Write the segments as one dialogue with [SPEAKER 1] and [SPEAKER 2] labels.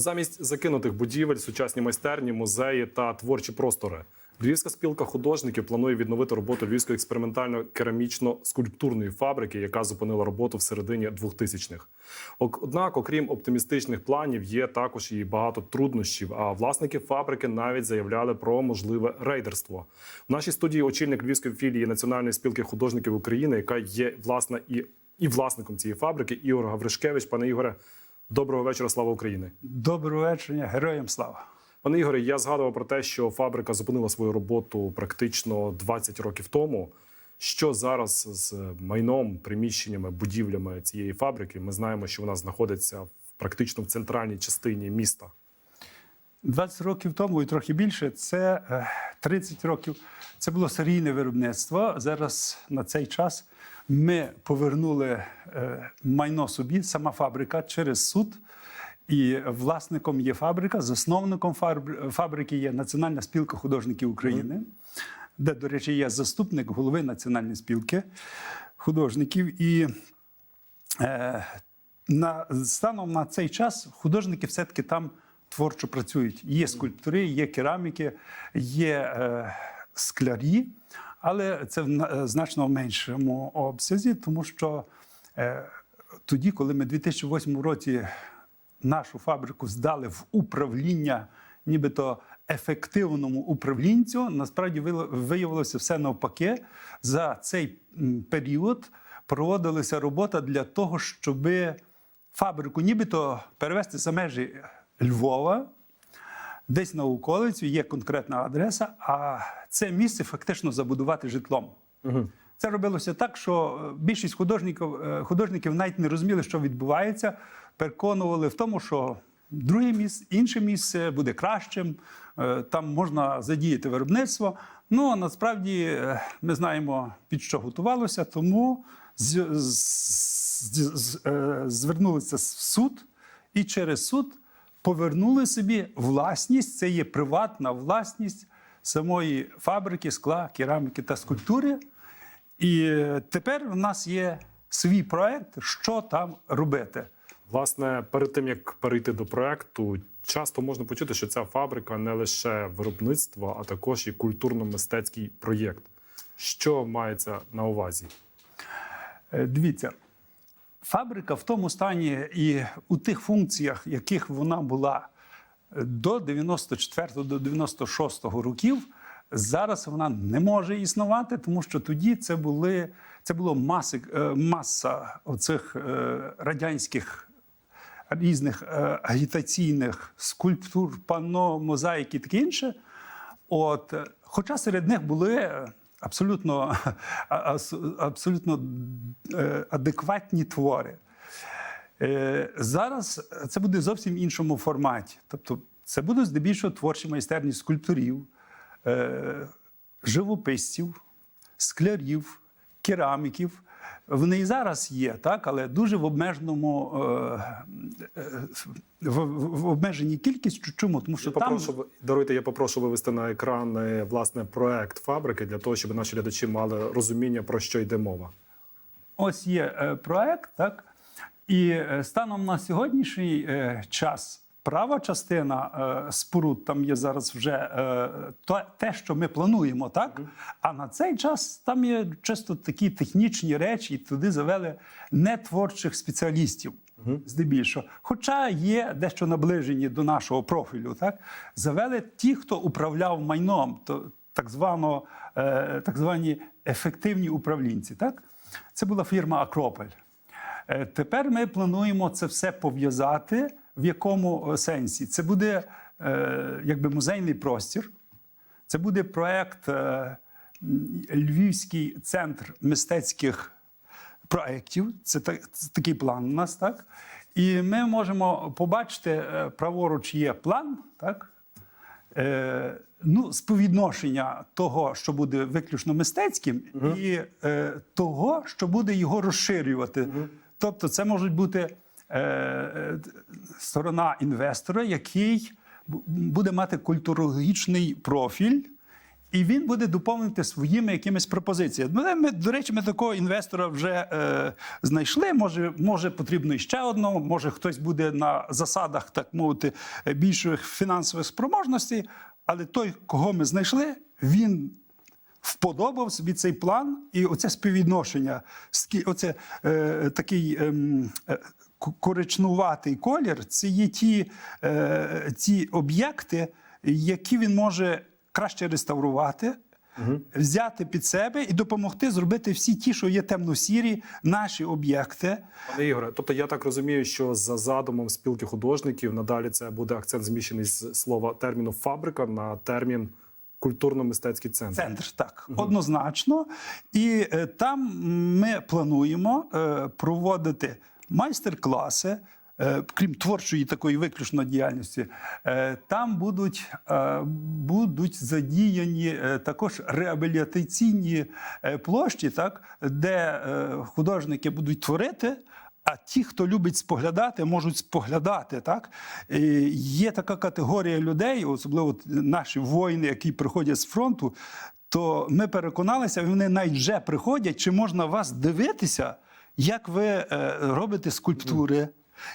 [SPEAKER 1] Замість закинутих будівель, сучасні майстерні, музеї та творчі простори. Львівська спілка художників планує відновити роботу Львівської експериментально-керамічно-скульптурної фабрики, яка зупинила роботу в середині 2000-х. Однак, окрім оптимістичних планів, є також і багато труднощів. А власники фабрики навіть заявляли про можливе рейдерство. В нашій студії очільник Львівської філії Національної спілки художників України, яка є власне і, і власником цієї фабрики, Ігор Гавришкевич. Пане Ігоре, доброго вечора. Слава Україні!
[SPEAKER 2] Доброго вечора, героям слава.
[SPEAKER 1] Пане Ігоре, я згадував про те, що фабрика зупинила свою роботу практично 20 років тому. Що зараз з майном, приміщеннями, будівлями цієї фабрики? Ми знаємо, що вона знаходиться практично в центральній частині міста.
[SPEAKER 2] 20 років тому і трохи більше це е, 30 років. Це було серійне виробництво. Зараз на цей час ми повернули е, майно собі, сама фабрика через суд. І власником є фабрика, засновником фабрики є Національна спілка художників України, де, до речі, є заступник голови Національної спілки художників. І е, на, станом на цей час художники все-таки там творчо працюють. Є скульптури, є кераміки, є е, склярі, але це в значно меншому обсязі, тому що е, тоді, коли ми в 2008 році нашу фабрику здали в управління, нібито ефективному управлінцю, насправді вило- виявилося все навпаки. За цей період проводилася робота для того, щоб фабрику нібито перевести за межі Львова, десь на околицю, є конкретна адреса, а це місце фактично забудувати житлом. Це робилося так, що е, більшість художників, е, художників навіть не розуміли, що відбувається, переконували в тому, що друге місце, інше місце буде кращим, е, там можна задіяти виробництво. Ну а насправді ми знаємо, під що готувалося, тому з, з, з, з, звернулися в суд і через суд повернули собі власність. Це є приватна власність самої фабрики, скла, кераміки та скульптури. І тепер в нас є свій проект, що там робити.
[SPEAKER 1] Власне, перед тим як перейти до проекту, часто можна почути, що ця фабрика не лише виробництво, а також і культурно-мистецький проєкт. Що мається на увазі?
[SPEAKER 2] Е, Дивіться, фабрика в тому стані і у тих функціях, яких вона була до 94 до 96 років, зараз вона не може існувати, тому що тоді це були це було маси, е, маса оцих е, радянських різних е, агітаційних скульптур, панно, мозаїки і таке інше. От, хоча серед них були абсолютно, абсолютно е, адекватні твори. Е, Зараз це буде зовсім іншому форматі. Тобто, це будуть здебільшого творчі майстерні скульпторів, е, живописців, склярів, кераміків. Вони і зараз є, так, але дуже в обмеженому е, е, в, в, обмеженій кількості. Чому? Тому що
[SPEAKER 1] Я
[SPEAKER 2] там
[SPEAKER 1] попрошу, даруйте, я попрошу вивести на екран власне проект фабрики для того, щоб наші глядачі мали розуміння про що йде мова.
[SPEAKER 2] ось є е, проект, так? І станом на сьогоднішній час права частина е, споруд, там є зараз вже е, то, те, що ми плануємо, так? А на цей час там є чисто такі технічні речі, і туди завели нетворчих спеціалістів. Здебільшого, хоча є дещо наближені до нашого профілю, так завели ті, хто управляв майном, то так звано, е, так звані ефективні управлінці. Так, це була фірма Акрополь. Е, Тепер ми плануємо це все пов'язати. В якому е, сенсі? Це буде е, якби музейний простір, це буде проект е, Львівський центр мистецьких проєктів. Це, та- це такий план у нас, так? І ми можемо побачити, праворуч є план, так? Е, ну, співвідношення того, що буде виключно мистецьким, і е, того, що буде його розширювати. Тобто, це може бути сторона інвестора, який буде мати культурологічний профіль І він буде доповнити своїми якимись пропозиціями. Ми, ми, до речі, ми такого інвестора вже е, знайшли. Може, може, потрібно іще одного, може хтось буде на засадах, так мовити, е, більших фінансових спроможностей. Але той, кого ми знайшли, він вподобав собі цей план, і оце співвідношення, оце е, такий ем, е, коричнуватий колір, це є ті, е, ті об'єкти, які він може краще реставрувати. Взяти під себе і допомогти зробити всі ті, що є темно-сірі, наші об'єкти.
[SPEAKER 1] Пане Ігоре, тобто я так розумію, що за задумом спілки художників надалі це буде акцент зміщений з слова терміну фабрика на термін культурно-мистецький центр.
[SPEAKER 2] Центр, так, однозначно. І е, там ми плануємо е, проводити майстер-класи. е, Крім творчої такої виключно діяльності, е, там будуть, е, будуть задіяні е, також реабілітаційні е, площі, так, де е, художники будуть творити, а ті, хто любить споглядати, можуть споглядати. Так? Є така категорія людей, особливо наші воїни, які приходять з фронту, то ми переконалися, вони навіть вже приходять, чи можна вас дивитися, як ви е, робите скульптури.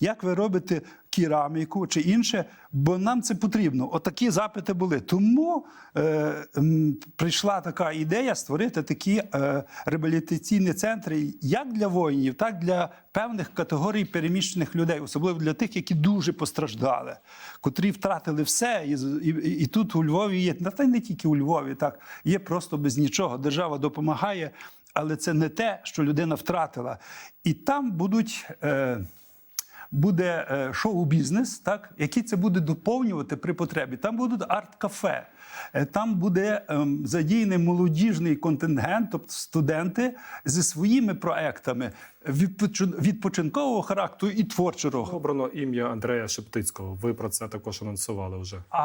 [SPEAKER 2] Як ви робите кераміку чи інше, бо нам це потрібно. Отакі запити були. Тому е, прийшла така ідея створити такі е, реабілітаційні центри як для воїнів, так і для певних категорій переміщених людей, особливо для тих, які дуже постраждали, котрі втратили все. І, і, і тут у Львові є, та й не тільки у Львові, так є просто без нічого. Держава допомагає, але це не те, що людина втратила. І там будуть. Е, буде е, шоу-бізнес, так, який це буде доповнювати при потребі. Там будуть арт-кафе, там буде ем, задіяний молодіжний контингент, тобто студенти зі своїми проектами відпочинкового характеру і творчого.
[SPEAKER 1] Обрано ім'я Андрея Шептицького. Ви про це також анонсували вже.
[SPEAKER 2] А,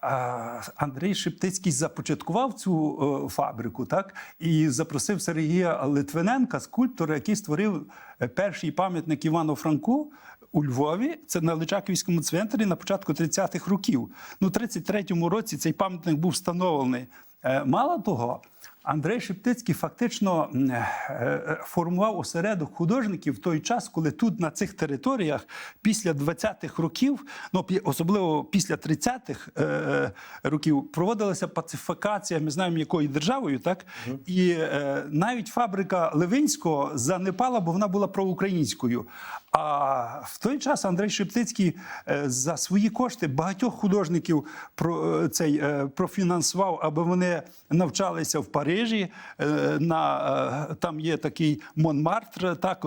[SPEAKER 2] а Андрій Шептицький започаткував цю е, фабрику, так і запросив Сергія Литвиненка, скульптора, який створив е, перший пам'ятник Івану Франку. У Львові це на Личаківському центрі на початку 30-х років. Ну, 33-му році цей пам'ятник був встановлений. Е, Мало того, Андрей Шептицький фактично е, е, формував осередок художників в той час, коли тут на цих територіях після 20-х років, ну особливо після 30-х е, років, проводилася пацифікація. Ми знаємо, якою державою, так і е, навіть фабрика Левинського занепала, бо вона була проукраїнською. А в той час Андрей Шептицький за свої кошти багатьох художників про цей профінансував, аби вони навчалися в Парижі. е, На е, там є такий Монмартр, так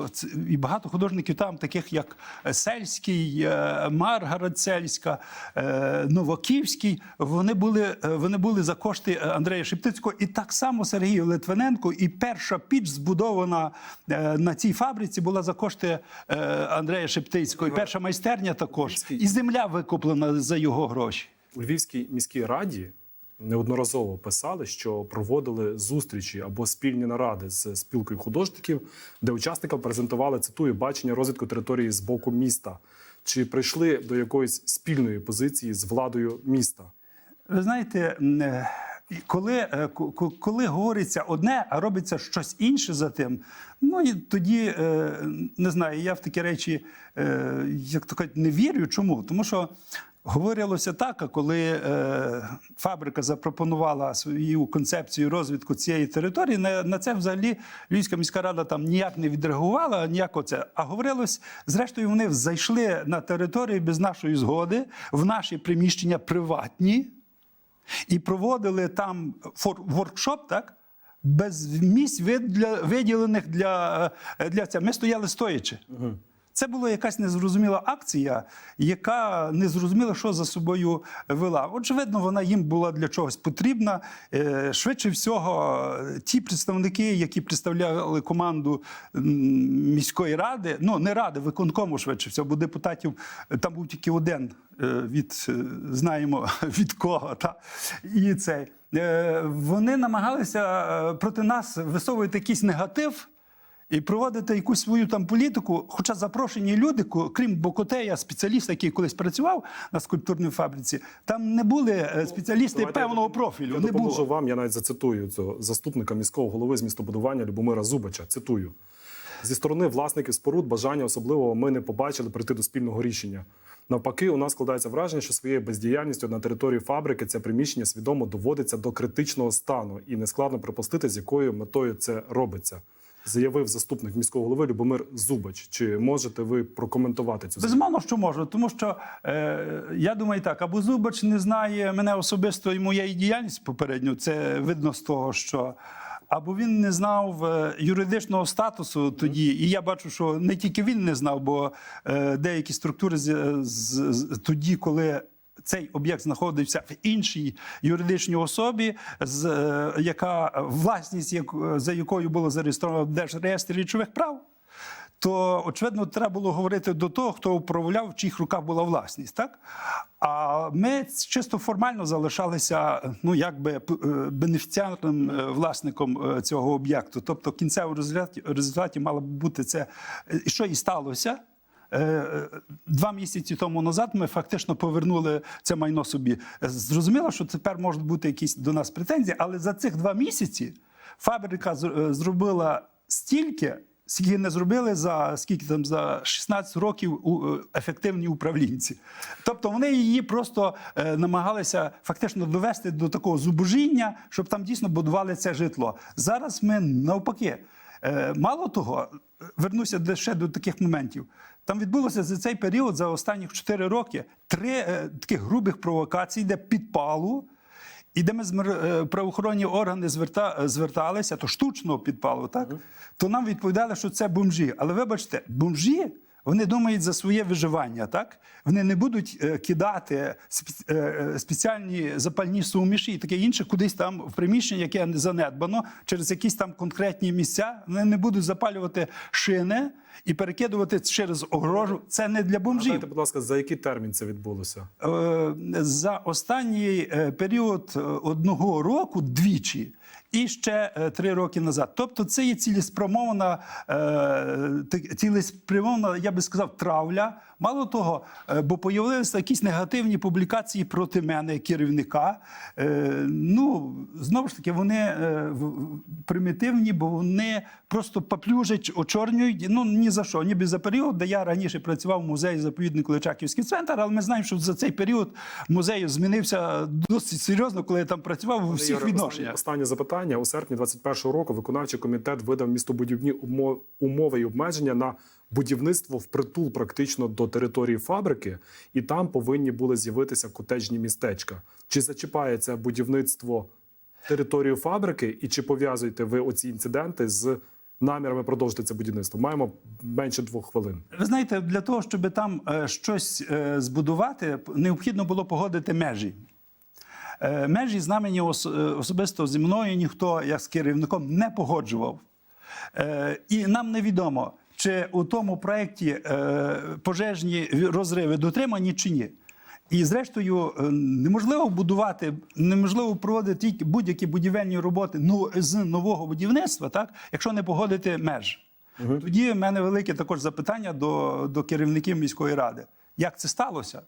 [SPEAKER 2] і багато художників там, таких як Сельський, е, Маргарет Сельська, Новаківський. Вони були, вони були за кошти Андрея Шептицького, і так само Сергій Литвиненко. І перша піч збудована на цій фабриці була за кошти Андрея Шептицького. І перша майстерня також. І земля викуплена за його гроші.
[SPEAKER 1] У Львівській міській раді неодноразово писали, що проводили зустрічі або спільні наради з спілкою художників, де учасникам презентували цитую бачення розвитку території з боку міста. Чи прийшли до якоїсь спільної позиції з владою міста?
[SPEAKER 2] Ви знаєте, е, коли, е, ко- ко- коли говориться одне, а робиться щось інше за тим, ну і тоді е, не знаю, я в такі речі, як то кажуть, не вірю. Чому? Тому що. Говорилося так, коли е, фабрика запропонувала свою концепцію розвитку цієї території, на, на це взагалі Львівська міська рада там ніяк не відреагувала, ніяк оце. А говорилось, зрештою, вони зайшли на територію без нашої згоди, в наші приміщення приватні, і проводили там воркшоп, так? Без місць для- виділених для, е, для цього. Ми стояли стоячи. Це була якась незрозуміла акція, яка не зрозуміла, що за собою вела. Очевидно, вона їм була для чогось потрібна. Е, Швидше всього, ті представники, які представляли команду міської ради, ну не ради, виконкому швидше всього, бо депутатів е, там був тільки один е, від знаємо від кого. Та? І цей. Вони намагалися проти нас висовувати якийсь негатив. І проводити якусь свою там політику. Хоча запрошені люди, крім Бокотея, спеціаліста, який колись працював на скульптурній фабриці, там не були е, спеціалісти
[SPEAKER 1] Давайте
[SPEAKER 2] певного
[SPEAKER 1] я-
[SPEAKER 2] профілю.
[SPEAKER 1] Я
[SPEAKER 2] не
[SPEAKER 1] допоможу
[SPEAKER 2] було.
[SPEAKER 1] вам. Я навіть зацитую цього заступника міського голови з містобудування Любомира Зубача. Цитую. Зі сторони власників споруд бажання особливого ми не побачили прийти до спільного рішення. Навпаки, у нас складається враження, що своєю бездіяльністю на території фабрики це приміщення свідомо доводиться до критичного стану, і нескладно припустити, з якою метою це робиться. Заявив заступник міського голови Любомир Зубач. Чи можете ви прокоментувати цю?
[SPEAKER 2] Безумовно, що можу, тому що е, я думаю так, або Зубач не знає мене особисто і моєї діяльності попередньо. Це видно з того, що або він не знав е, юридичного статусу тоді, і я бачу, що не тільки він не знав, бо е, деякі структури з, з, з- тоді, коли. Цей об'єкт знаходився в іншій юридичній особі, з, е, яка власність за якою було зареєстровано в речових прав то очевидно треба було говорити до того, хто управляв, в чиїх руках була власність. Так? А ми чисто формально залишалися ну, якби е, бенефіціарним е, власником цього об'єкту. Тобто, в кінцевому результаті, результаті мало б бути це, що і сталося. Е, е, Два місяці тому назад ми фактично повернули це майно собі. Е, Зрозуміло, що тепер можуть бути якісь до нас претензії, але за цих два місяці фабрика зробила стільки, скільки не зробили за скільки там за 16 років у- ефективні управлінці. Тобто вони її просто намагалися фактично довести до такого зубожіння, щоб там дійсно будували це житло. Зараз ми навпаки. Мало того, вернуся ще до таких моментів. Там відбулося за цей період, за останні 4 роки, три е, таких грубих провокацій, де підпалу, і де ми е, правоохоронні органи зверта, е, зверталися, то штучного підпалу, так? То нам відповідали, що це бомжі. Але вибачте, бомжі. Вони думають за своє виживання, так? Вони не будуть е, кидати е, е, спеціальні запальні суміші і таке інше кудись там в приміщення, яке занедбано, через якісь там конкретні місця. Вони не будуть запалювати шини і перекидувати через огорожу. Це не для бомжів.
[SPEAKER 1] Дайте, будь ласка, за який термін це відбулося?
[SPEAKER 2] За останній період одного року двічі. І ще е, три роки назад. Тобто, це є цілеспрямована, е, цілеспрямована, я би сказав, травля. Мало того, е, бо появилися якісь негативні публікації проти мене, керівника. Е, ну, знову ж таки, вони е, примітивні, бо вони просто поплюжать, очорнюють. Ну ні за що, ніби за період, де я раніше працював в музеї заповіднику Личаківський центр, але ми знаємо, що за цей період музей змінився досить серйозно, коли я там працював у всіх відношеннях.
[SPEAKER 1] Останнє, останнє запитання. У серпні 2021 року виконавчий комітет видав містобудівні умови і обмеження на будівництво впритул практично до території фабрики, і там повинні були з'явитися котеджні містечка. Чи зачіпає це будівництво територію фабрики, і чи пов'язуєте ви оці інциденти з намірами продовжити це будівництво? Маємо менше двох хвилин.
[SPEAKER 2] Ви знаєте, для того, щоб там е, щось е, збудувати, необхідно було погодити межі. Е, Межі з нами ні ос- е, особисто зі мною ніхто, як з керівником, не погоджував. І нам невідомо, чи у тому проєкті е, пожежні розриви дотримані чи ні. І зрештою, е, неможливо будувати, неможливо проводити будь-які будівельні роботи ну, з нового будівництва, так, якщо не погодити меж. Тоді в мене велике також запитання до, до керівників міської ради. Як це сталося?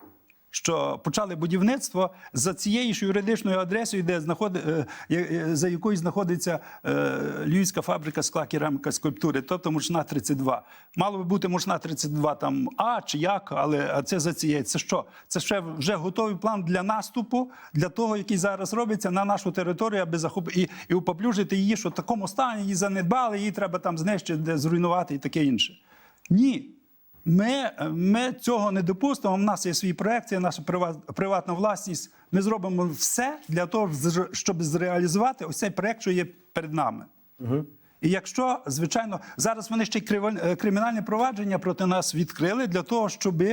[SPEAKER 2] Що почали будівництво за цією ж юридичною адресою, де знаходи, е, за якою знаходиться е, Львівська фабрика скла кераміка скульптури, тобто мушна 32. Мало би бути мушна 32 там А чи як, але а це за цією. Це що? Це ще вже готовий план для наступу, для того, який зараз робиться на нашу територію, аби захопити і, і упоплюжити її, що в такому стані її занедбали, її треба там знищити, де зруйнувати і таке інше. Ні. Ми, ми цього не допустимо. У нас є свій проект, є наша приват- приватна власність. Ми зробимо все для того, щоб зреалізувати ось цей проект, що є перед нами. І якщо, звичайно, зараз вони ще й е, кримінальне провадження проти нас відкрили для того, щоб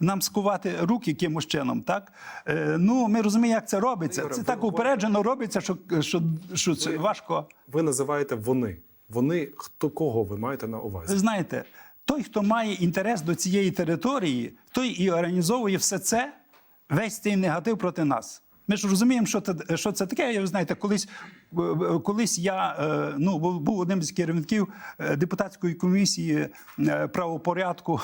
[SPEAKER 2] нам скувати руки якимось чином. Так? Е, Ну, ми розуміємо, як це робиться. Це так упереджено робиться, що, що, що це важко.
[SPEAKER 1] Ви називаєте вони. Вони хто кого ви маєте на увазі?
[SPEAKER 2] Ви знаєте, той, хто має інтерес до цієї території, той і організовує все це, весь цей негатив проти нас. Ми ж розуміємо, що це, що це таке. Ви знаєте, колись е, колись я е, ну, був- одним з керівників е, депутатської комісії е, правопорядку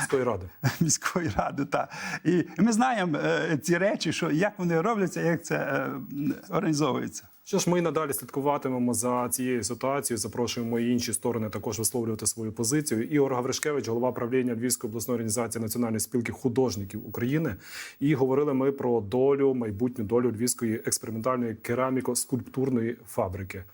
[SPEAKER 1] Міської ради.
[SPEAKER 2] міської ради. Та. І ми знаємо е, ці речі, що як вони робляться, як це е, організовується.
[SPEAKER 1] Що ж, ми надалі слідкуватимемо за цією ситуацією. Запрошуємо і інші сторони також висловлювати свою позицію. Ігор Гавришкевич, голова правління Львівської обласної організації Національної спілки художників України. І говорили ми про долю, майбутню долю Львівської експериментальної кераміко-скульптурної фабрики.